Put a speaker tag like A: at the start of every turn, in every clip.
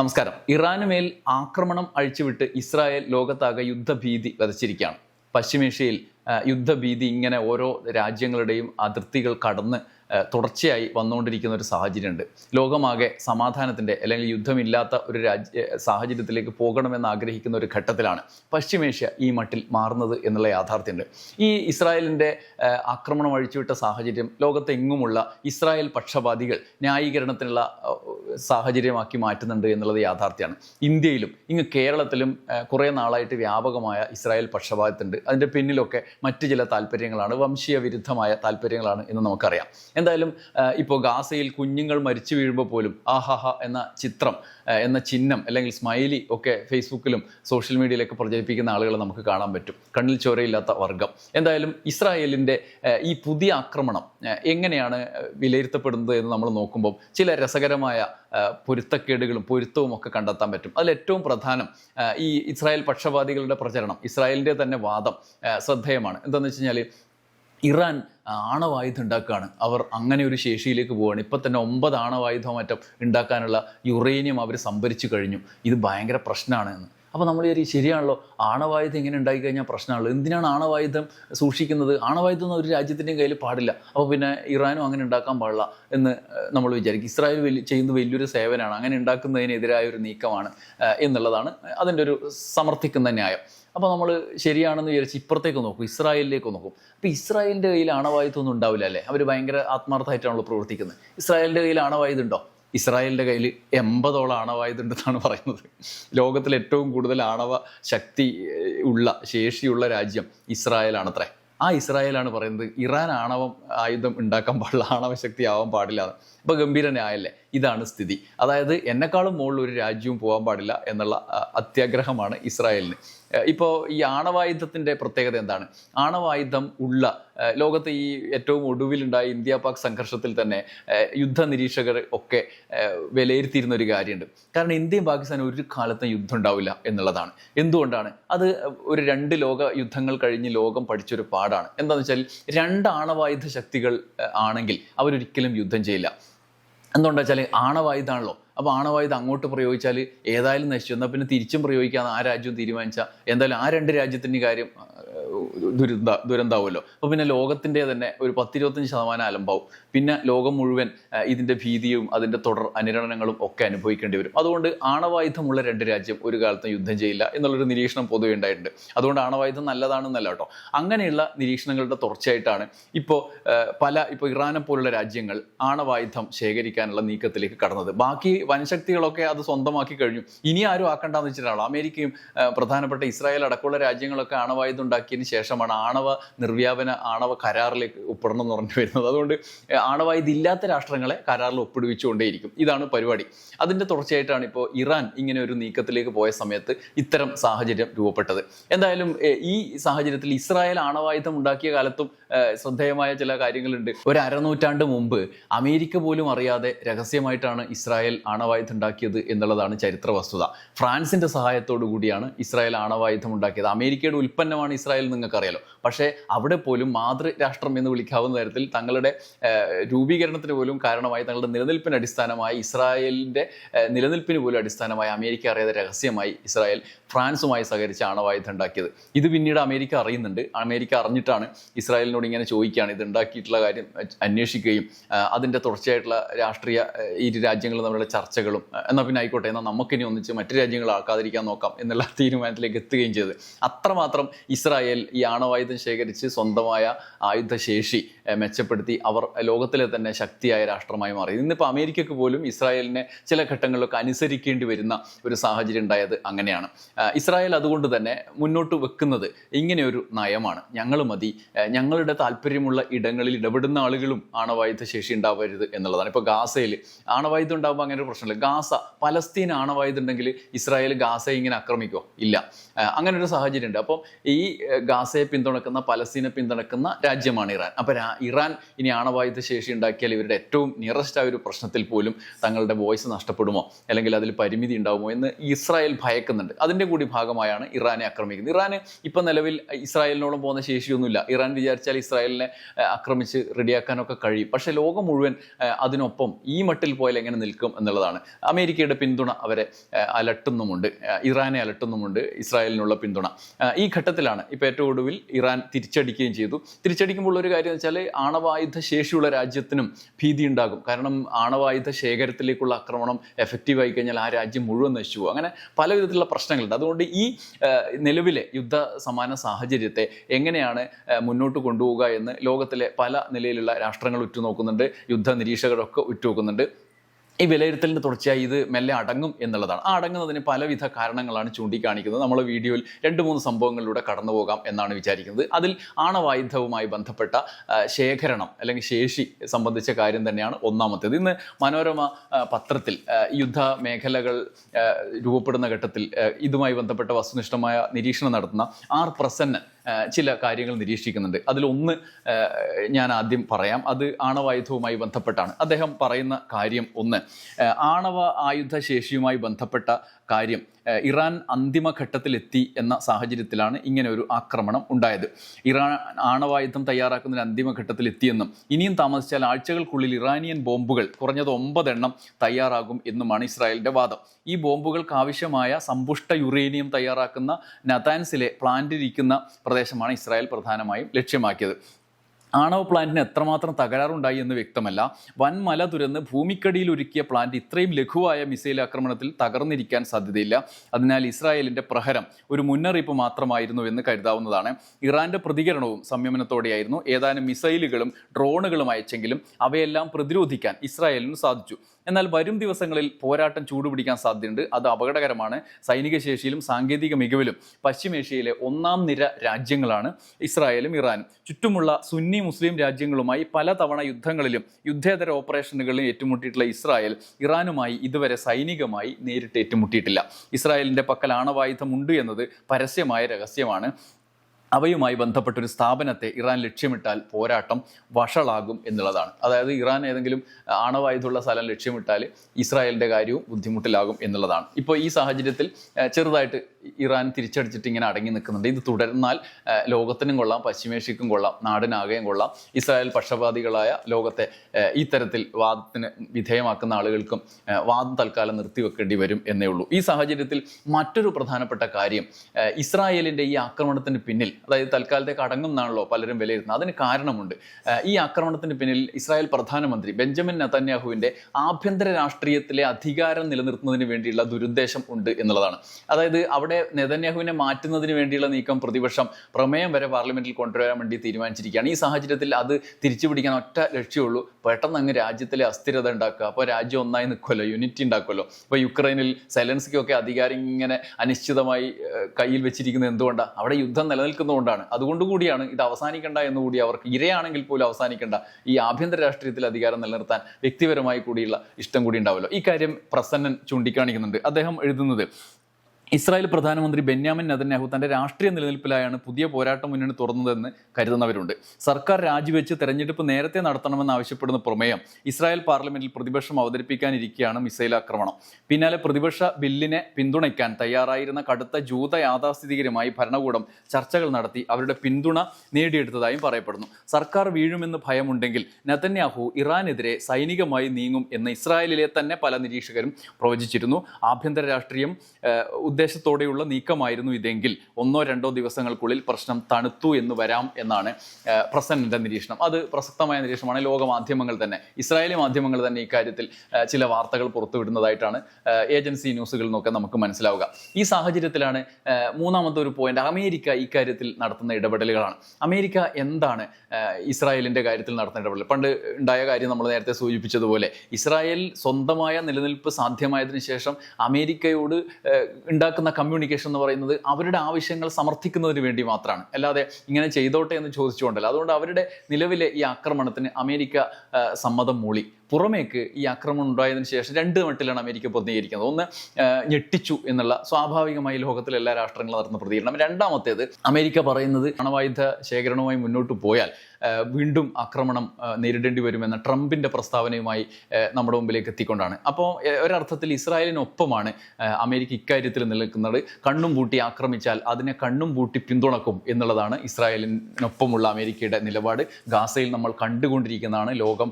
A: നമസ്കാരം. ഇറാന് മേൽ ആക്രമണം അഴിച്ചുവിട്ട് ഇസ്രായേൽ ലോകത്താകെ യുദ്ധഭീതി വധിച്ചിരിക്കുകയാണ്. പശ്ചിമേഷ്യയിൽ യുദ്ധഭീതി ഇങ്ങനെ ഓരോ രാജ്യങ്ങളുടെയും അതിർത്തികൾ കടന്ന് തുടർച്ചയായി വന്നുകൊണ്ടിരിക്കുന്ന ഒരു സാഹചര്യമുണ്ട്. ലോകമാകെ സമാധാനത്തിന്റെ അല്ലെങ്കിൽ യുദ്ധമില്ലാത്ത ഒരു രാജ്യ സാഹചര്യത്തിലേക്ക് പോകണമെന്ന് ആഗ്രഹിക്കുന്ന ഒരു ഘട്ടത്തിലാണ് പശ്ചിമേഷ്യ ഈ മട്ടിൽ മാറുന്നത് എന്നുള്ള യാഥാർത്ഥ്യമുണ്ട്. ഈ ഇസ്രായേലിന്റെ ആക്രമണം അഴിച്ചുവിട്ട സാഹചര്യം ലോകത്തെങ്ങുമുള്ള ഇസ്രായേൽ പക്ഷപാതികൾ ന്യായീകരണത്തിനുള്ള സാഹചര്യമാക്കി മാറ്റുന്നുണ്ട് എന്നുള്ളത് യാഥാർത്ഥ്യമാണ്. ഇന്ത്യയിലും ഇങ്ങ് കേരളത്തിലും കുറേ നാളായിട്ട് വ്യാപകമായ ഇസ്രായേൽ പക്ഷപാതത്തുണ്ട്. അതിന്റെ പിന്നിലൊക്കെ മറ്റ് ചില താല്പര്യങ്ങളാണ് വംശീയ വിരുദ്ധമായ താല്പര്യങ്ങളാണ് എന്ന് നമുക്കറിയാം. എന്തായാലും ഇപ്പോൾ ഗാസയിൽ കുഞ്ഞുങ്ങൾ മരിച്ചു വീഴുമ്പോൾ പോലും ആഹാഹ എന്ന ചിത്രം എന്ന ചിഹ്നം അല്ലെങ്കിൽ സ്മൈലി ഒക്കെ ഫേസ്ബുക്കിലും സോഷ്യൽ മീഡിയയിലൊക്കെ പ്രചരിപ്പിക്കുന്ന ആളുകളെ നമുക്ക് കാണാൻ പറ്റും. കണ്ണിൽ ചോരയില്ലാത്ത വർഗം. എന്തായാലും ഇസ്രായേലിന്റെ ഈ പുതിയ ആക്രമണം എങ്ങനെയാണ് വിലയിരുത്തപ്പെടുന്നത് എന്ന് നമ്മൾ നോക്കുമ്പോൾ ചില രസകരമായ പൊരുത്തക്കേടുകളും പൊരുത്തവും ഒക്കെ കണ്ടെത്താൻ പറ്റും. അതിൽ ഏറ്റവും പ്രധാനം ഈ ഇസ്രായേൽ പക്ഷപാതികളുടെ പ്രചരണം ഇസ്രായേലിന്റെ തന്നെ വാദം ശ്രദ്ധേയമാണ്. എന്താണെന്ന് വെച്ച് കഴിഞ്ഞാൽ ഇറാൻ ആണവായുധം ഉണ്ടാക്കുകയാണ്. അവർ അങ്ങനെ ഒരു ശേഷിയിലേക്ക് പോവുകയാണ്. ഇപ്പം തന്നെ ഒമ്പത് ആണവായുധം മറ്റും ഉണ്ടാക്കാനുള്ള യുറേനിയം അവർ സംഭരിച്ചു കഴിഞ്ഞു. ഇത് ഭയങ്കര പ്രശ്നമാണ് എന്ന്. അപ്പോൾ നമ്മൾ ഈ ശരിയാണല്ലോ. ആണവായുധം ഇങ്ങനെ ഉണ്ടാക്കി കഴിഞ്ഞാൽ പ്രശ്നമാണല്ലോ. എന്തിനാണ് ആണവായുധം സൂക്ഷിക്കുന്നത്? ആണവായുധം ഒരു രാജ്യത്തിന്റെയും കയ്യിൽ പാടില്ല. അപ്പോൾ പിന്നെ ഇറാനും അങ്ങനെ ഉണ്ടാക്കാൻ പാടില്ല എന്ന് നമ്മൾ വിചാരിക്കും. ഇസ്രായേൽ വലിയ ചെയ്യുന്ന വലിയൊരു സേവനമാണ്. അങ്ങനെ ഉണ്ടാക്കുന്നതിനെതിരായ ഒരു നീക്കമാണ് എന്നുള്ളതാണ് അതിന്റെ ഒരു സമർത്ഥിക്കുന്ന ന്യായം. അപ്പോൾ നമ്മൾ ശരിയാണെന്ന് വിചാരിച്ച് ഇപ്പുറത്തേക്ക് നോക്കും ഇസ്രായേലിലേക്ക് നോക്കും. അപ്പോൾ ഇസ്രായേലിന്റെ കയ്യിൽ ആണവായുധം ഒന്നും ഉണ്ടാവില്ല അല്ലേ? അവർ ഭയങ്കര ആത്മാർത്ഥമായിട്ടാണല്ലോ പ്രവർത്തിക്കുന്നത്. ഇസ്രായേലിന്റെ കയ്യിൽ ആണവായുധം ഉണ്ടോ? ഇസ്രായേലിന്റെ കയ്യിൽ എൺപതോളം ആണവായുധം ഉണ്ടെന്നാണ് പറയുന്നത്. ലോകത്തിൽ ഏറ്റവും കൂടുതൽ ആണവ ശക്തി ഉള്ള ശേഷിയുള്ള രാജ്യം ഇസ്രായേലാണത്രേ. ആ ഇസ്രായേലാണ് പറയുന്നത് ഇറാൻ ആണവം ആയുധം ഉണ്ടാക്കാൻ പാടില്ല ആണവശക്തി ആവാൻ പാടില്ല. എന്ന്. ഇപ്പൊ ഗംഭീര ഇതാണ് സ്ഥിതി. അതായത് എന്നെക്കാളും മുകളിൽ ഒരു രാജ്യവും പോകാൻ പാടില്ല എന്നുള്ള അത്യാഗ്രഹമാണ് ഇസ്രായേലിന്. ഇപ്പോൾ ഈ ആണവായുധത്തിന്റെ പ്രത്യേകത എന്താണ്? ആണവായുധം ഉള്ള ലോകത്ത് ഈ ഏറ്റവും ഒടുവിലുണ്ടായ ഇന്ത്യ പാക് സംഘർഷത്തിൽ തന്നെ യുദ്ധ നിരീക്ഷകർ ഒക്കെ വിലയിരുത്തിയിരുന്ന ഒരു കാര്യമുണ്ട്. കാരണം ഇന്ത്യയും പാകിസ്ഥാനും ഒരു കാലത്തും യുദ്ധം ഉണ്ടാവില്ല എന്നുള്ളതാണ്. എന്തുകൊണ്ടാണ്? അത് ഒരു രണ്ട് ലോക യുദ്ധങ്ങൾ കഴിഞ്ഞ് ലോകം പഠിച്ചൊരു പാടാണ്. എന്താണെന്ന് വെച്ചാൽ രണ്ട് ആണവായുധ ശക്തികൾ ആണെങ്കിൽ അവരൊരിക്കലും യുദ്ധം ചെയ്യില്ല. എന്തുകൊണ്ടാ വെച്ചാൽ ആണവായുധാണല്ലോ. അപ്പോൾ ആണവായുധം അങ്ങോട്ട് പ്രയോഗിച്ചാൽ ഏതായാലും നശിച്ചു. എന്നാൽ പിന്നെ തിരിച്ചും പ്രയോഗിക്കാന്ന് ആ രാജ്യവും തീരുമാനിച്ചാൽ എന്തായാലും ആ രണ്ട് രാജ്യത്തിന്റെ കാര്യം ദുരന്ത ദുരന്താവുമല്ലോ. അപ്പോൾ പിന്നെ ലോകത്തിന്റെ തന്നെ ഒരു പത്തിരുപത്തഞ്ച് ശതമാനം അലമ്പാവും. പിന്നെ ലോകം മുഴുവൻ ഇതിന്റെ ഭീതിയും അതിന്റെ തുടർ അനുരണനങ്ങളും ഒക്കെ അനുഭവിക്കേണ്ടി വരും. അതുകൊണ്ട് ആണവായുധമുള്ള രണ്ട് രാജ്യം ഒരു കാലത്തും യുദ്ധം ചെയ്യില്ല എന്നുള്ളൊരു നിരീക്ഷണം പൊതുവെ ഉണ്ടായിട്ടുണ്ട്. അതുകൊണ്ട് ആണവായുധം നല്ലതാണെന്നല്ല കേട്ടോ. അങ്ങനെയുള്ള നിരീക്ഷണങ്ങളുടെ തുടർച്ചയായിട്ടാണ് ഇപ്പോൾ പല ഇപ്പോൾ ഇറാനെ പോലുള്ള രാജ്യങ്ങൾ ആണവായുധം ശേഖരിക്കാനുള്ള നീക്കത്തിലേക്ക് കടന്നത്. ബാക്കി വനശക്തികളൊക്കെ അത് സ്വന്തമാക്കി കഴിഞ്ഞു. ഇനി ആരും ആക്കണ്ടെന്ന് വെച്ചിട്ടാണല്ലോ അമേരിക്കയും പ്രധാനപ്പെട്ട ഇസ്രായേൽ അടക്കമുള്ള രാജ്യങ്ങളൊക്കെ ആണവായുധം ഉണ്ടാക്കിയതിന് ശേഷമാണ് ആണവ നിർവ്യാപന ആണവ കരാറിലേക്ക് ഒപ്പിടണം എന്ന് പറഞ്ഞു വരുന്നത്. അതുകൊണ്ട് ആ, ഇതില്ലാത്ത രാഷ്ട്രങ്ങളെ കരാറിൽ ഒപ്പിടുവിച്ചുകൊണ്ടേയിരിക്കും. ഇതാണ് പരിപാടി. അതിന്റെ തുടർച്ചയായിട്ടാണ് ഇപ്പോൾ ഇറാൻ ഇങ്ങനെ ഒരു നീക്കത്തിലേക്ക് പോയ സമയത്ത് ഇത്തരം സാഹചര്യം രൂപപ്പെട്ടത്. എന്തായാലും ഈ സാഹചര്യത്തിൽ ഇസ്രായേൽ ആണവായുധം ഉണ്ടാക്കിയ കാലത്തും ശ്രദ്ധേയമായ ചില കാര്യങ്ങളുണ്ട്. ഒരു അരനൂറ്റാണ്ട് മുമ്പ് അമേരിക്ക പോലും അറിയാതെ രഹസ്യമായിട്ടാണ് ഇസ്രായേൽ ആണവായുധം ഉണ്ടാക്കിയത് എന്നുള്ളതാണ് ചരിത്ര വസ്തുത ഫ്രാൻസിന്റെ സഹായത്തോടു കൂടിയാണ് ഇസ്രായേൽ ആണവായുധം ഉണ്ടാക്കിയത്. അമേരിക്കയുടെ ഉൽപ്പന്നമാണ് ഇസ്രായേൽ നിങ്ങൾക്കറിയാലോ. പക്ഷേ അവിടെ പോലും മാതൃരാഷ്ട്രം എന്ന് വിളിക്കാവുന്ന തരത്തിൽ തങ്ങളുടെ രൂപീകരണത്തിന് പോലും കാരണമായി തങ്ങളുടെ നിലനിൽപ്പിന് അടിസ്ഥാനമായി ഇസ്രായേലിന്റെ നിലനിൽപ്പിന് പോലും അടിസ്ഥാനമായി അമേരിക്ക അറിയാതെ രഹസ്യമായി ഇസ്രായേൽ ഫ്രാൻസുമായി സഹകരിച്ച് ആണവായുധം ഉണ്ടാക്കിയത്. ഇത് പിന്നീട് അമേരിക്ക അറിയുന്നുണ്ട്. അമേരിക്ക അറിഞ്ഞിട്ടാണ് ഇസ്രായേലിനോട് ഇങ്ങനെ ചോദിക്കുകയാണ്. ഇത് ഉണ്ടാക്കിയിട്ടുള്ള കാര്യം അന്വേഷിക്കുകയും അതിന്റെ തുടർച്ചയായിട്ടുള്ള രാഷ്ട്രീയ ഇരു രാജ്യങ്ങളും തമ്മിലുള്ള ചർച്ചകളും എന്നാൽ പിന്നെ ആയിക്കോട്ടെ. എന്നാൽ നമുക്കിനി ഒന്നിച്ച് മറ്റു രാജ്യങ്ങൾ ആക്കാതിരിക്കാൻ നോക്കാം എന്നുള്ള തീരുമാനത്തിലേക്ക് എത്തുകയും ചെയ്തത് അത്രമാത്രം ഇസ്രായേൽ ഈ ആണവായുധം ശേഖരിച്ച് സ്വന്തമായ ആയുധശേഷി മെച്ചപ്പെടുത്തി അവർ ലോകത്തിലെ തന്നെ ശക്തിയായ രാഷ്ട്രമായി മാറി. ഇന്നിപ്പോൾ അമേരിക്കക്ക് പോലും ഇസ്രായേലിനെ ചില ഘട്ടങ്ങളിലൊക്കെ അനുസരിക്കേണ്ടി വരുന്ന ഒരു സാഹചര്യം ഉണ്ടായത് അങ്ങനെയാണ്. ഇസ്രായേൽ അതുകൊണ്ട് തന്നെ മുന്നോട്ട് വെക്കുന്നത് ഇങ്ങനെയൊരു നയമാണ്. ഞങ്ങൾ മതി ഞങ്ങളുടെ താല്പര്യമുള്ള ഇടങ്ങളിൽ ഇടപെടുന്ന ആളുകളും ആണവായുധ ശേഷി ഉണ്ടാവരുത് എന്നുള്ളതാണ്. ഇപ്പോൾ ഗാസയിൽ ആണവായുധം ഉണ്ടാകുമ്പോൾ അങ്ങനെ ഒരു പ്രശ്നമില്ല. ഗാസ പലസ്തീൻ ആണവായുധം ഉണ്ടെങ്കിൽ ഇസ്രായേൽ ഗാസയെ ഇങ്ങനെ ആക്രമിക്കുമോ ഇല്ല. അങ്ങനെ ഒരു സാഹചര്യം ഉണ്ട് അപ്പം ഈ ഗാസയെ പിന്തുണക്കുന്ന പലസ്തീനെ പിന്തുണക്കുന്ന രാജ്യമാണ് ഇറാൻ. അപ്പം ഇറാൻ ഇനി ആണവായുധ ശേഷി ഉണ്ടാക്കിയാൽ ഇവരുടെ ഏറ്റവും നിയറസ്റ്റ് ആയ ഒരു പ്രശ്നത്തിൽ പോലും തങ്ങളുടെ വോയിസ് നഷ്ടപ്പെടുമോ? അല്ലെങ്കിൽ അതിൽ പരിമിതി ഉണ്ടാകുമോ എന്ന് ഇസ്രായേൽ ഭയക്കുന്നുണ്ട്. അതിന്റെ കൂടി ഭാഗമായാണ് ഇറാനെ ആക്രമിക്കുന്നത്. ഇറാന് ഇപ്പം നിലവിൽ ഇസ്രായേലിനോളം പോകുന്ന ശേഷിയൊന്നുമില്ല. ഇറാൻ വിചാരിച്ചാൽ ഇസ്രായേലിനെ ആക്രമിച്ച് റെഡിയാക്കാനൊക്കെ കഴിയും. പക്ഷേ ലോകം മുഴുവൻ അതിനൊപ്പം ഈ മട്ടിൽ പോയാൽ എങ്ങനെ നിൽക്കും എന്നുള്ളതാണ്. അമേരിക്കയുടെ പിന്തുണ അവരെ അലട്ടുന്നുമുണ്ട്. ഇറാനെ അലട്ടുന്നുമുണ്ട്. ഇസ്രായേലിനുള്ള പിന്തുണ. ഈ ഘട്ടത്തിലാണ് ഇപ്പോൾ ഏറ്റവും ഒടുവിൽ ഇറാൻ തിരിച്ചടിക്കുകയും ചെയ്തു. തിരിച്ചടിക്കുമ്പോൾ ഒരു കാര്യം വെച്ചാൽ ആണവായുധ ശേഷിയുള്ള രാജ്യത്തിനും ഭീതി ഉണ്ടാകും കാരണം ആണവായുധ ശേഖരത്തിലേക്കുള്ള ആക്രമണം എഫക്റ്റീവ് ആയി കഴിഞ്ഞാൽ ആ രാജ്യം മുഴുവൻ നശിച്ചു പോകും. അങ്ങനെ പല വിധത്തിലുള്ള പ്രശ്നങ്ങളുണ്ട്. അതുകൊണ്ട് ഈ നിലവിലെ യുദ്ധ സമാന സാഹചര്യത്തെ എങ്ങനെയാണ് മുന്നോട്ട് കൊണ്ടുപോകുക എന്ന് ലോകത്തിലെ പല നിലയിലുള്ള രാഷ്ട്രങ്ങൾ ഉറ്റുനോക്കുന്നുണ്ട്. യുദ്ധ നിരീക്ഷകരൊക്കെ ഉറ്റുനോക്കുന്നുണ്ട്. ഈ വിലയിരുത്തലിന്റെ തുടർച്ചയായി ഇത് മെല്ലെ അടങ്ങും എന്നുള്ളതാണ്. ആ അടങ്ങുന്നതിന് പലവിധ കാരണങ്ങളാണ് ചൂണ്ടിക്കാണിക്കുന്നത്. നമ്മൾ വീഡിയോയിൽ രണ്ട് മൂന്ന് സംഭവങ്ങളിലൂടെ കടന്നു പോകാം എന്നാണ് വിചാരിക്കുന്നത്. അതിൽ ആണവായുധവുമായി ബന്ധപ്പെട്ട ശേഖരണം അല്ലെങ്കിൽ ശേഷി സംബന്ധിച്ച കാര്യം തന്നെയാണ് ഒന്നാമത്തേത്. ഇന്ന് മനോരമ പത്രത്തിൽ യുദ്ധ മേഖലകൾ രൂപപ്പെടുന്ന ഘട്ടത്തിൽ ഇതുമായി ബന്ധപ്പെട്ട വസ്തുനിഷ്ഠമായ നിരീക്ഷണം നടത്തുന്ന ആർ പ്രസന്നൻ ചില കാര്യങ്ങൾ നിരീക്ഷിക്കുന്നുണ്ട്. അതിലൊന്ന് ഞാൻ ആദ്യം പറയാം. അത് ആണവായുധവുമായി ബന്ധപ്പെട്ടാണ്. അദ്ദേഹം പറയുന്ന കാര്യം ഒന്ന് ആണവ ആയുധ ശേഷിയുമായി ബന്ധപ്പെട്ട കാര്യം ഇറാൻ അന്തിമഘട്ടത്തിലെത്തി എന്ന സാഹചര്യത്തിലാണ് ഇങ്ങനെ ഒരു ആക്രമണം ഉണ്ടായത്. ഇറാൻ ആണവായുധം തയ്യാറാക്കുന്നതിന് അന്തിമഘട്ടത്തിലെത്തിയെന്നും ഇനിയും താമസിച്ചാൽ ആഴ്ചകൾക്കുള്ളിൽ ഇറാനിയൻ ബോംബുകൾ കുറഞ്ഞത് ഒമ്പതെണ്ണം തയ്യാറാകും എന്നുമാണ് ഇസ്രായേലിന്റെ വാദം. ഈ ബോംബുകൾക്ക് ആവശ്യമായ സമ്പുഷ്ട യുറേനിയം തയ്യാറാക്കുന്ന നതാൻസിലെ പ്ലാന്റിരിക്കുന്ന പ്രദേശമാണ് ഇസ്രായേൽ പ്രധാനമായും ലക്ഷ്യമാക്കിയത്. ആണവ പ്ലാന്റിന് എത്രമാത്രം തകരാറുണ്ടായി എന്ന് വ്യക്തമല്ല. വൻ മല തുരന്ന് ഭൂമിക്കടിയിൽ ഒരുക്കിയ പ്ലാന്റ് ഇത്രയും ലഘുവായ മിസൈൽ ആക്രമണത്തിൽ തകർന്നിരിക്കാൻ സാധ്യതയില്ല. അതിനാൽ ഇസ്രായേലിന്റെ പ്രഹരം ഒരു മുന്നറിയിപ്പ് മാത്രമായിരുന്നു എന്ന് കരുതാവുന്നതാണ്. ഇറാന്റെ പ്രതികരണവും സംയമനത്തോടെയായിരുന്നു. ഏതാനും മിസൈലുകളും ഡ്രോണുകളും അയച്ചെങ്കിലും അവയെല്ലാം പ്രതിരോധിക്കാൻ ഇസ്രായേലിന് സാധിച്ചു. എന്നാൽ വരും ദിവസങ്ങളിൽ പോരാട്ടം ചൂടുപിടിക്കാൻ സാധ്യതയുണ്ട്. അത് അപകടകരമാണ്. സൈനിക ശേഷിയിലും സാങ്കേതിക മികവിലും പശ്ചിമേഷ്യയിലെ ഒന്നാം നിര രാജ്യങ്ങളാണ് ഇസ്രായേലും ഇറാനും. ചുറ്റുമുള്ള സുന്നി മുസ്ലിം രാജ്യങ്ങളുമായി പലതവണ യുദ്ധങ്ങളിലും യുദ്ധേതര ഓപ്പറേഷനുകളിലും ഏറ്റുമുട്ടിയിട്ടുള്ള ഇസ്രായേൽ ഇറാനുമായി ഇതുവരെ സൈനികമായി നേരിട്ട് ഏറ്റുമുട്ടിയിട്ടില്ല. ഇസ്രായേലിന്റെ പക്കൽ ആണവായുധമുണ്ട് എന്നത് പരസ്യമായ രഹസ്യമാണ്. അവയുമായി ബന്ധപ്പെട്ടൊരു സ്ഥാപനത്തെ ഇറാൻ ലക്ഷ്യമിട്ടാൽ പോരാട്ടം വഷളാകും എന്നുള്ളതാണ്. അതായത് ഇറാൻ ഏതെങ്കിലും ആണവായുധമുള്ള സ്ഥലം ലക്ഷ്യമിട്ടാൽ ഇസ്രായേലിന്റെ കാര്യവും ബുദ്ധിമുട്ടിലാകും എന്നുള്ളതാണ്. ഇപ്പോൾ ഈ സാഹചര്യത്തിൽ ചെറുതായിട്ട് ഇറാൻ തിരിച്ചടിച്ചിട്ട് ഇങ്ങനെ അടങ്ങി നിൽക്കുന്നുണ്ട്. ഇത് തുടർന്നാൽ ലോകത്തിനും കൊള്ളാം പശ്ചിമേഷ്യക്കും കൊള്ളാം നാടിനാകെയും കൊള്ളാം. ഇസ്രായേൽ പക്ഷപാതികളായ ലോകത്തെ ഈ തരത്തിൽ വാദത്തിന് വിധേയമാക്കുന്ന ആളുകൾക്കും വാദം തൽക്കാലം നിർത്തിവെക്കേണ്ടി വരും എന്നേ ഉള്ളൂ. ഈ സാഹചര്യത്തിൽ മറ്റൊരു പ്രധാനപ്പെട്ട കാര്യം ഇസ്രായേലിന്റെ ഈ ആക്രമണത്തിന് പിന്നിൽ അതായത് തൽക്കാലത്തെ അടങ്ങും എന്നാണല്ലോ പലരും വിലയിരുത്തുന്നത്. അതിന് കാരണമുണ്ട്. ഈ ആക്രമണത്തിന് പിന്നിൽ ഇസ്രായേൽ പ്രധാനമന്ത്രി ബെഞ്ചമിൻ നെതന്യാഹുവിന്റെ ആഭ്യന്തര രാഷ്ട്രീയത്തിലെ അധികാരം നിലനിർത്തുന്നതിന് വേണ്ടിയുള്ള ദുരുദ്ദേശം ഉണ്ട് എന്നുള്ളതാണ്. അതായത് അവിടെ നെതന്യാഹുവിനെ മാറ്റുന്നതിന് വേണ്ടിയുള്ള നീക്കം പ്രതിപക്ഷം പ്രമേയം വരെ പാർലമെന്റിൽ കൊണ്ടുവരാൻ വേണ്ടി തീരുമാനിച്ചിരിക്കുകയാണ്. ഈ സാഹചര്യത്തിൽ അത് തിരിച്ചു പിടിക്കാൻ ഒറ്റ ലക്ഷ്യമുള്ളൂ പെട്ടെന്ന് അങ്ങ് രാജ്യത്തിലെ അസ്ഥിരത ഉണ്ടാക്കുക. അപ്പോൾ രാജ്യം ഒന്നായി നിൽക്കുമല്ലോ യൂണിറ്റി ഉണ്ടാക്കുമല്ലോ ഇപ്പോൾ യുക്രൈനിൽ സെലൻസ്കിയൊക്കെ അധികാരം ഇങ്ങനെ അനിശ്ചിതമായി കയ്യിൽ വെച്ചിരിക്കുന്നത് എന്തുകൊണ്ടാണ് അവിടെ യുദ്ധം നിലനിൽക്കുന്നതുകൊണ്ടാണ് അതുകൊണ്ട് കൂടിയാണ് ഇത് അവസാനിക്കേണ്ട എന്ന് കൂടി അവർക്ക് ഇരയാണെങ്കിൽ പോലും അവസാനിക്കേണ്ട. ഈ ആഭ്യന്തര രാഷ്ട്രീയത്തിൽ അധികാരം നിലനിർത്താൻ വ്യക്തിപരമായി കൂടിയുള്ള ഇഷ്ടം കൂടി ഉണ്ടാവുമല്ലോ ഈ കാര്യം പ്രസന്നൻ ചൂണ്ടിക്കാണിക്കുന്നുണ്ട്. അദ്ദേഹം എഴുതുന്നത് ഇസ്രായേൽ പ്രധാനമന്ത്രി ബെന്യാമിൻ നെതന്യാഹു തന്റെ രാഷ്ട്രീയ നിലനിൽപ്പിലായാണ് പുതിയ പോരാട്ട മുന്നണി തുറന്നതെന്ന് കരുതുന്നവരുണ്ട്. സർക്കാർ രാജിവെച്ച് തെരഞ്ഞെടുപ്പ് നേരത്തെ നടത്തണമെന്ന് ആവശ്യപ്പെടുന്ന പ്രമേയം ഇസ്രായേൽ പാർലമെന്റിൽ പ്രതിപക്ഷം അവതരിപ്പിക്കാനിരിക്കെയാണ് മിസൈൽ ആക്രമണം. പിന്നാലെ പ്രതിപക്ഷ ബില്ലിനെ പിന്തുണയ്ക്കാൻ തയ്യാറായിരുന്ന കടുത്ത ജൂത യാഥാസ്ഥിതികരുമായി ഭരണകൂടം ചർച്ചകൾ നടത്തി അവരുടെ പിന്തുണ നേടിയെടുത്തതായും പറയപ്പെടുന്നു. സർക്കാർ വീഴുമെന്ന് ഭയമുണ്ടെങ്കിൽ നെതന്യാഹു ഇറാനെതിരെ സൈനികമായി നീങ്ങും എന്ന് ഇസ്രായേലിലെ തന്നെ പല നിരീക്ഷകരും പ്രവചിച്ചിരുന്നു. ആഭ്യന്തര രാഷ്ട്രീയം ഉദ്ദേശത്തോടെയുള്ള നീക്കമായിരുന്നു ഇതെങ്കിൽ ഒന്നോ രണ്ടോ ദിവസങ്ങൾക്കുള്ളിൽ പ്രശ്നം തണുത്തു എന്ന് വരാം എന്നാണ് പ്രസന്നന്റെ നിരീക്ഷണം. അത് പ്രസക്തമായ നിരീക്ഷണമാണ്. ലോക മാധ്യമങ്ങൾ തന്നെ ഇസ്രായേലി മാധ്യമങ്ങൾ തന്നെ ഇക്കാര്യത്തിൽ ചില വാർത്തകൾ പുറത്തുവിടുന്നതായിട്ടാണ് ഏജൻസി ന്യൂസുകളിൽ നിന്നൊക്കെ നമുക്ക് മനസ്സിലാവുക. ഈ സാഹചര്യത്തിലാണ് മൂന്നാമത്തെ ഒരു പോയിന്റ് അമേരിക്ക ഇക്കാര്യത്തിൽ നടത്തുന്ന ഇടപെടലുകളാണ്. അമേരിക്ക എന്താണ് ഇസ്രായേലിന്റെ കാര്യത്തിൽ നടത്തുന്ന ഇടപെടൽ? പണ്ട് ഉണ്ടായ കാര്യം നമ്മൾ നേരത്തെ സൂചിപ്പിച്ചതുപോലെ ഇസ്രായേൽ സ്വന്തമായ നിലനിൽപ്പ് സാധ്യമായതിനു ശേഷം അമേരിക്കയോട് ഉണ്ടാക്കുന്ന കമ്മ്യൂണിക്കേഷൻ എന്ന് പറയുന്നത് അവരുടെ ആവശ്യങ്ങൾ സമർത്ഥിക്കുന്നതിന് വേണ്ടി മാത്രമാണ്. അല്ലാതെ ഇങ്ങനെ ചെയ്തോട്ടെ എന്ന് ചോദിച്ചുകൊണ്ടല്ല. അതുകൊണ്ട് അവരുടെ നിലവിലെ ഈ ആക്രമണത്തിന് അമേരിക്ക സമ്മതം മൂളി. പുറമേക്ക് ഈ ആക്രമണം ഉണ്ടായതിനു ശേഷം രണ്ട് മട്ടിലാണ് അമേരിക്ക പ്രതികരിക്കുന്നത് ഒന്ന് ഞെട്ടിച്ചു എന്നുള്ള സ്വാഭാവികമായി ലോകത്തിലെ എല്ലാ രാഷ്ട്രങ്ങളും നടന്ന പ്രതികരണം. രണ്ടാമത്തേത് അമേരിക്ക പറയുന്നത് അണവായുധ ശേഖരണവുമായി മുന്നോട്ട് പോയാൽ വീണ്ടും ആക്രമണം നേരിടേണ്ടി വരുമെന്ന ട്രംപിന്റെ പ്രസ്താവനയുമായി നമ്മുടെ മുമ്പിലേക്ക് എത്തിക്കൊണ്ടാണ്. അപ്പോൾ ഒരർത്ഥത്തിൽ ഇസ്രായേലിനൊപ്പമാണ് അമേരിക്ക ഇക്കാര്യത്തിൽ നിലനിൽക്കുന്നത്. കണ്ണും പൂട്ടി ആക്രമിച്ചാൽ അതിനെ കണ്ണും പൂട്ടി പിന്തുണക്കും എന്നുള്ളതാണ് ഇസ്രായേലിനൊപ്പമുള്ള അമേരിക്കയുടെ നിലപാട്. ഗാസയിൽ നമ്മൾ കണ്ടുകൊണ്ടിരിക്കുന്നതാണ് ലോകം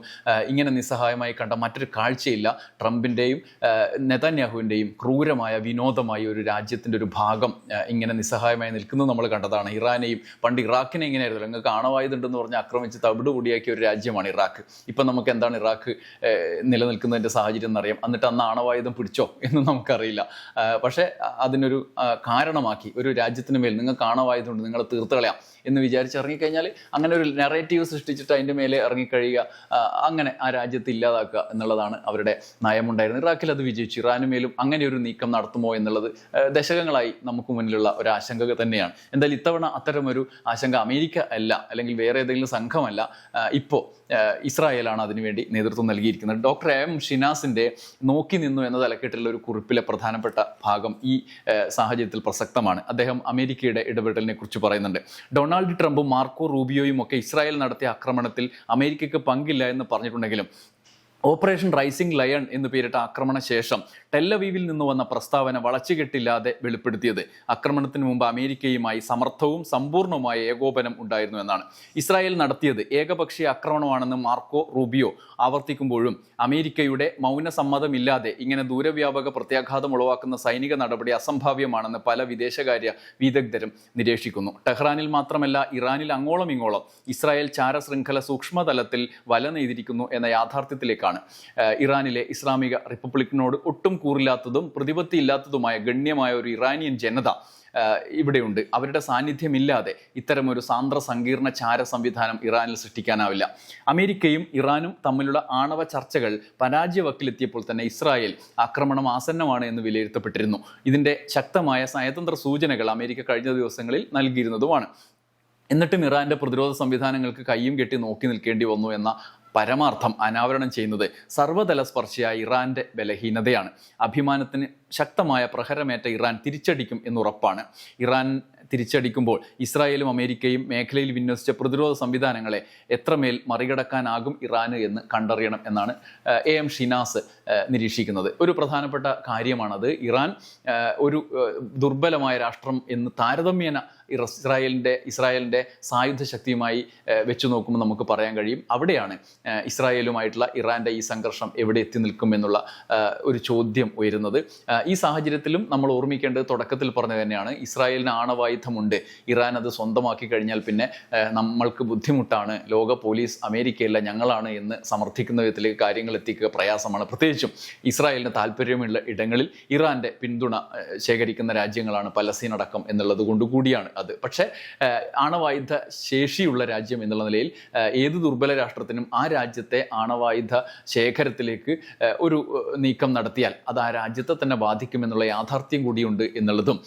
A: ഇങ്ങനെ ഇങ്ങനെ നിസ്സഹായമായി കണ്ട മറ്റൊരു കാഴ്ചയില്ല. ട്രംപിന്റെയും നെതന്യാഹുവിന്റെയും ക്രൂരമായ വിനോദമായ ഒരു രാജ്യത്തിന്റെ ഒരു ഭാഗം ഇങ്ങനെ നിസ്സഹായമായി നിൽക്കുന്നത് നമ്മൾ കണ്ടതാണ്. ഇറാനെയും പണ്ട് ഇറാഖിനെ എങ്ങനെയായിരുന്നു? നിങ്ങൾക്ക് കാണവായതുണ്ടെന്ന് പറഞ്ഞ് ആക്രമിച്ച് തവിട് കൂടിയാക്കിയ ഒരു രാജ്യമാണ് ഇറാഖ്. ഇപ്പം നമുക്ക് എന്താണ് ഇറാഖ് നിലനിൽക്കുന്നതിന്റെ സാഹചര്യം എന്നറിയാം. എന്നിട്ട് അന്ന് ആണവായുധം പിടിച്ചോ എന്ന് നമുക്കറിയില്ല. പക്ഷേ അതിനൊരു കാരണമാക്കി ഒരു രാജ്യത്തിന് മേൽ നിങ്ങൾ ആണവായുധമുണ്ട് നിങ്ങൾ തീർത്തുകളയാം എന്ന് വിചാരിച്ച് ഇറങ്ങിക്കഴിഞ്ഞാൽ അങ്ങനെ ഒരു നെറേറ്റീവ് സൃഷ്ടിച്ചിട്ട് അതിന്റെ മേലെ ഇറങ്ങിക്കഴിയുക അങ്ങനെ ആ രാജ്യത്തെ ഇല്ലാതാക്കുക എന്നുള്ളതാണ് അവരുടെ നയമുണ്ടായിരുന്നത്. ഇറാഖിൽ അത് വിജയിച്ചു. ഇറാനു മേലും അങ്ങനെ ഒരു നീക്കം നടത്തുമോ എന്നുള്ളത് ദശകങ്ങളായി നമുക്ക് മുന്നിലുള്ള ഒരു ആശങ്ക തന്നെയാണ്. എന്തായാലും ഇത്തവണ അത്തരമൊരു ആശങ്ക അമേരിക്ക അല്ല അല്ലെങ്കിൽ വേറെ ഏതെങ്കിലും സംഘമല്ല ഇപ്പോൾ ഇസ്രായേലാണ് അതിനുവേണ്ടി നേതൃത്വം നൽകിയിരിക്കുന്നത്. ഡോക്ടർ എം ഷിനാസിന്റെ നോക്കി നിന്നു എന്ന തലക്കെട്ടിലുള്ള ഒരു കുറിപ്പിലെ പ്രധാനപ്പെട്ട ഭാഗം ഈ സാഹചര്യത്തിൽ പ്രസക്തമാണ്. അദ്ദേഹം അമേരിക്കയുടെ ഇടപെടലിനെ കുറിച്ച് പറയുന്നുണ്ട്. ഡൊണാൾഡ് ട്രംപും മാർക്കോ റൂബിയോയും ഒക്കെ ഇസ്രായേൽ നടത്തിയ ആക്രമണത്തിൽ അമേരിക്കയ്ക്ക് പങ്കില്ല എന്ന് പറഞ്ഞിട്ടുണ്ടെങ്കിലും ഓപ്പറേഷൻ റൈസിംഗ് ലയൺ എന്ന് പേരിട്ട ആക്രമണ ശേഷം ടെല്ലവീവിൽ നിന്ന് വന്ന പ്രസ്താവന വളച്ചുകെട്ടില്ലാതെ വെളിപ്പെടുത്തിയത്. ആക്രമണത്തിന് മുമ്പ് അമേരിക്കയുമായി സമർത്ഥവും സമ്പൂർണവുമായ ഏകോപനം ഉണ്ടായിരുന്നു എന്നാണ്. ഇസ്രായേൽ നടത്തിയത് ഏകപക്ഷീയ ആക്രമണമാണെന്ന് മാർക്കോ റൂബിയോ ആവർത്തിക്കുമ്പോഴും അമേരിക്കയുടെ മൗനസമ്മതമില്ലാതെ ഇങ്ങനെ ദൂരവ്യാപക പ്രത്യാഘാതം ഉളവാക്കുന്ന സൈനിക നടപടി അസംഭാവ്യമാണെന്ന് പല വിദേശകാര്യ വിദഗ്ധരും നിരീക്ഷിക്കുന്നു. ടെഹ്റാനിൽ മാത്രമല്ല ഇറാനിൽ അങ്ങോളം ഇങ്ങോളം ഇസ്രായേൽ ചാരശൃംഖല സൂക്ഷ്മതലത്തിൽ വല നെയ്തിരിക്കുന്നു എന്ന യാഥാർത്ഥ്യത്തിലേക്കാണ് ഏഹ്, ഇറാനിലെ ഇസ്ലാമിക റിപ്പബ്ലിക്കിനോട് ഒട്ടും കൂറില്ലാത്തതും പ്രതിപത്തിയില്ലാത്തതുമായ ഗണ്യമായ ഒരു ഇറാനിയൻ ജനത ഇവിടെയുണ്ട്. അവരുടെ സാന്നിധ്യമില്ലാതെ ഇത്തരമൊരു സാന്ദ്ര സങ്കീർണ ചാര സംവിധാനം ഇറാനിൽ സൃഷ്ടിക്കാനാവില്ല. അമേരിക്കയും ഇറാനും തമ്മിലുള്ള ആണവ ചർച്ചകൾ പരാജയവക്കിലെത്തിയപ്പോൾ തന്നെ ഇസ്രായേൽ ആക്രമണം ആസന്നമാണ് എന്ന് വിലയിരുത്തപ്പെട്ടിരുന്നു. ഇതിന്റെ ശക്തമായ നയതന്ത്ര സൂചനകൾ അമേരിക്ക കഴിഞ്ഞ ദിവസങ്ങളിൽ നൽകിയിരുന്നതുമാണ്. എന്നിട്ടും ഇറാന്റെ പ്രതിരോധ സംവിധാനങ്ങൾക്ക് കയ്യും കെട്ടി നോക്കി നിൽക്കേണ്ടി വന്നു എന്ന പരമാർത്ഥം അനാവരണം ചെയ്യുന്നത് സർവതല സ്പർശിയായ ഇറാന്റെ ബലഹീനതയാണ്. അഭിമാനത്തിന് ശക്തമായ പ്രഹരമേറ്റ ഇറാൻ തിരിച്ചടിക്കും എന്നുറപ്പാണ്. ഇറാൻ തിരിച്ചടിക്കുമ്പോൾ ഇസ്രായേലും അമേരിക്കയും മേഖലയിൽ വിന്യസിച്ച പ്രതിരോധ സംവിധാനങ്ങളെ എത്രമേൽ മറികടക്കാനാകും ഇറാന് എന്ന് കണ്ടറിയണം എന്നാണ് എ എം ഷിനാസ് നിരീക്ഷിക്കുന്നത്. ഒരു പ്രധാനപ്പെട്ട കാര്യമാണത്. ഇറാൻ ഒരു ദുർബലമായ രാഷ്ട്രം എന്ന് താരതമ്യേന ഇസ്രായേലിന്റെ ഇസ്രായേലിന്റെ സായുധ ശക്തിയുമായി വെച്ചു നോക്കുമ്പോൾ നമുക്ക് പറയാൻ കഴിയും. അവിടെയാണ് ഇസ്രായേലുമായിട്ടുള്ള ഇറാന്റെ ഈ സംഘർഷം എവിടെ എത്തി നിൽക്കും എന്നുള്ള ഒരു ചോദ്യം ഉയരുന്നത്. ഈ സാഹചര്യത്തിലും നമ്മൾ ഓർമ്മിക്കേണ്ടത് തുടക്കത്തിൽ പറഞ്ഞത് തന്നെയാണ്. ഇസ്രായേലിന് ആണവായുധമുണ്ട്. ഇറാൻ അത് സ്വന്തമാക്കി കഴിഞ്ഞാൽ പിന്നെ നമ്മൾക്ക് ബുദ്ധിമുട്ടാണ്. ലോക പോലീസ് അമേരിക്കയല്ല ഞങ്ങളാണ് എന്ന് സമർത്ഥിക്കുന്ന വിധത്തിലേക്ക് കാര്യങ്ങൾ എത്തിക്കുക പ്രയാസമാണ്. പ്രത്യേകിച്ചും ഇസ്രായേലിന് താല്പര്യമുള്ള ഇടങ്ങളിൽ ഇറാന്റെ പിന്തുണ ശേഖരിക്കുന്ന രാജ്യങ്ങളാണ് പലസ്തീൻ അടക്കം എന്നുള്ളത് കൊണ്ട് കൂടിയാണ് അത്. പക്ഷേ ആണവായുധ ശേഷിയുള്ള രാജ്യം എന്നുള്ള നിലയിൽ ഏത് ദുർബല രാഷ്ട്രത്തിനും ആ രാജ്യത്തെ ആണവായുധ ശേഖരത്തിലേക്ക് ഒരു നീക്കം നടത്തിയാൽ അത് ആ രാജ്യത്തെ തന്നെ ബാധിക്കുമെന്നുള്ള യാഥാർത്ഥ്യം കൂടിയുണ്ട് എന്നുള്ളതും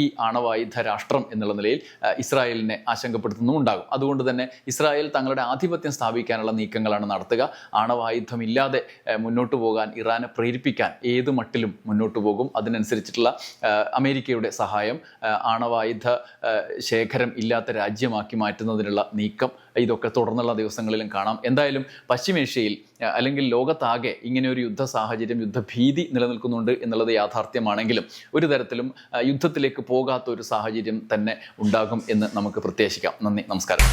A: ഈ ആണവായുധ രാഷ്ട്രം എന്നുള്ള നിലയിൽ ഇസ്രായേലിനെ ആശങ്കപ്പെടുത്തുന്നുമുണ്ടാകും അതുകൊണ്ട് തന്നെ ഇസ്രായേൽ തങ്ങളുടെ ആധിപത്യം സ്ഥാപിക്കാനുള്ള നീക്കങ്ങളാണ് നടത്തുക. ആണവായുധമില്ലാതെ മുന്നോട്ട് പോകാൻ ഇറാനെ പ്രേരിപ്പിക്കാൻ ഏത് മട്ടിലും മുന്നോട്ട് പോകും. അതിനനുസരിച്ചിട്ടുള്ള അമേരിക്കയുടെ സഹായം ആണവായുധ ശേഖരം ഇല്ലാത്ത രാജ്യമാക്കി മാറ്റുന്നതിനുള്ള നീക്കം ഇതൊക്കെ തുടർന്നുള്ള ദിവസങ്ങളിലും കാണാം. എന്തായാലും പശ്ചിമേഷ്യയിൽ അല്ലെങ്കിൽ ലോകത്താകെ ഇങ്ങനെ ഒരു യുദ്ധ സാഹചര്യം യുദ്ധഭീതി നിലനിൽക്കുന്നുണ്ട് എന്നുള്ളത് യാഥാർത്ഥ്യമാണെങ്കിലും ഒരു തരത്തിലും യുദ്ധത്തിലേക്ക് പോകാത്ത ഒരു സാഹചര്യം തന്നെ ഉണ്ടാകും എന്ന് നമുക്ക് പ്രത്യാശിക്കാം. നന്ദി നമസ്കാരം.